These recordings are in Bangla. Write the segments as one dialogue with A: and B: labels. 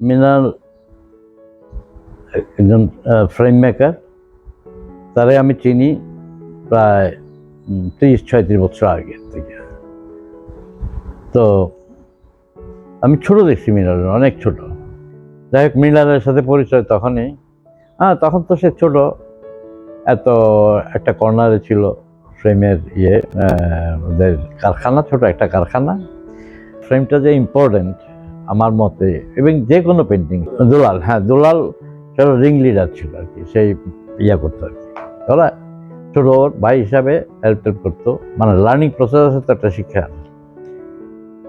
A: মিনাল, একজন ফ্রেম মেকার তারে আমি চিনি প্রায় ত্রিশ, ছয়ত্রিশ বছর আগে থেকে। তো আমি ছোট দেখছি মিনাল অনেক ছোট। যাই হোক, মিনালের সাথে পরিচয় তখনই। হ্যাঁ তখন তো সে ছোট, এত একটা কর্নারে ছিল ফ্রেমের ইয়ে ওদের কারখানা, ছোট একটা কারখানা। ফ্রেমটা যে ইম্পর্টেন্ট আমার মতে এবং যে কোনো পেন্টিং দুলাল হ্যাঁ দুলাল সেটা রিং লিডার ছিল আর কি সেই ইয়া করতো আর কি। ওরা ছোট ওর ভাই হিসাবে হেল্প টেল্প করতো মানে লার্নিং প্রসেস আছে তো একটা শিক্ষা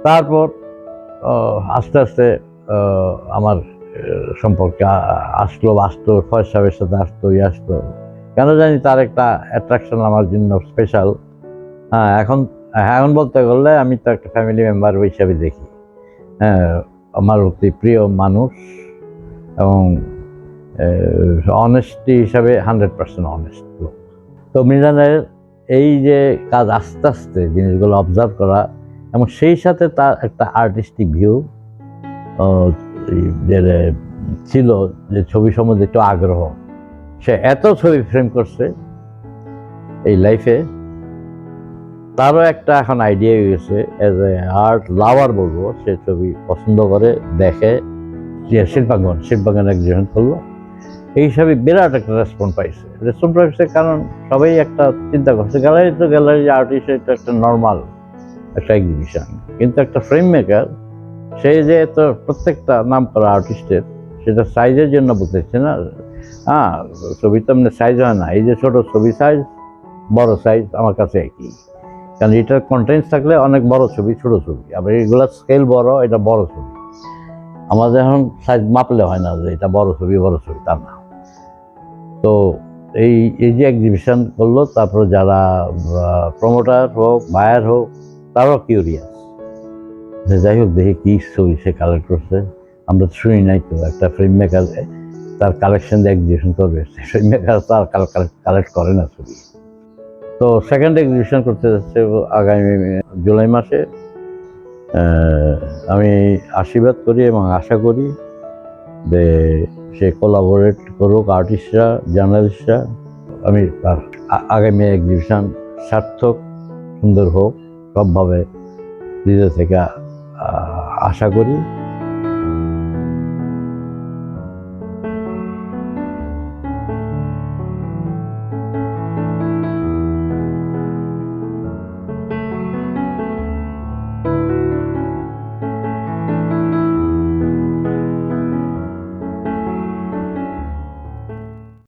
A: তারপর আস্তে আস্তে আমার সম্পর্কে আসলো আসতো ফয়েজ সাহেবের সাথে আসতো ইয়ে আসতো। কেন জানি তার একটা অ্যাট্রাকশন আমার জন্য স্পেশাল হ্যাঁ এখন হ্যাঁ, এখন বলতে গেলে আমি তো একটা ফ্যামিলি মেম্বার হিসাবে দেখি। আমার অতি প্রিয় মানুষ এবং অনেস্টি হিসাবে হান্ড্রেড পার্সেন্ট অনেস্ট লোক। তো মিজানের এই যে কাজ আস্তে আস্তে জিনিসগুলো অবজার্ভ করা এবং সেই সাথে তার একটা আর্টিস্টিক ভিউ ছিল যে ছবি সম্বন্ধে একটু আগ্রহ। সে এত ছবি ফ্রেম করছে এই লাইফে তারও একটা এখন আইডিয়া হয়ে গেছে এজ এ আর্ট লাভার বলব, সে ছবি পছন্দ করে, দেখে, যে শিল্পাঙ্গন শিল্পাঙ্গন একজন করল। এই হিসাবে বিরাট একটা রেসপন্স পাইছে। রেসপন্স পাইছে কারণ সবাই একটা চিন্তা করছে গ্যালারি তো গ্যালারি আর্টিস্ট এটা একটা নর্মাল একটা এক্সিবিশন কিন্তু একটা ফ্রেম মেকার সেই যে তো প্রত্যেকটা নাম করা আর্টিস্টের সেটা সাইজের জন্য বলতেছে না। হ্যাঁ ছবি তো এমনি সাইজ হয় না। এই যে ছোটো ছবি সাইজ বড় সাইজ আমার কাছে একই। কারণ এটার কন্টেন্টস থাকলে অনেক বড় ছবি, ছোট ছবি। আবার এগুলা স্কেল বড়, এটা বড় ছবি। আমাদের এখন সাইজ মাপলে হয় না যে এটা বড় ছবি বড় ছবি, তা না। তো এই এই যে এক্সিবিশন করল, তারপর যারা প্রমোটার হোক বায়ার হোক, তারাও কিউরিয়াস যে যাই হোক, দেখি কী ছবি সে কালেক্ট করছে। আমরা তো শুনি নাই তো, একটা ফিল্ম মেকার তার কালেকশন দিয়ে এক্সিবিশন করবে। ফিল্ম মেকার তার কালেক্ট করে না ছবি। তো সেকেন্ড এক্সিবিশন করতে যাচ্ছে আগামী জুলাই মাসে। আমি আশীর্বাদ করি এবং আশা করি যে সে কোলাবোরেট করুক আর্টিস্টরা জার্নালিস্টরা আমি তার আগামী এক্সিবিশন সার্থক, সুন্দর হোক, সবভাবে নিজে থেকে আশা করি।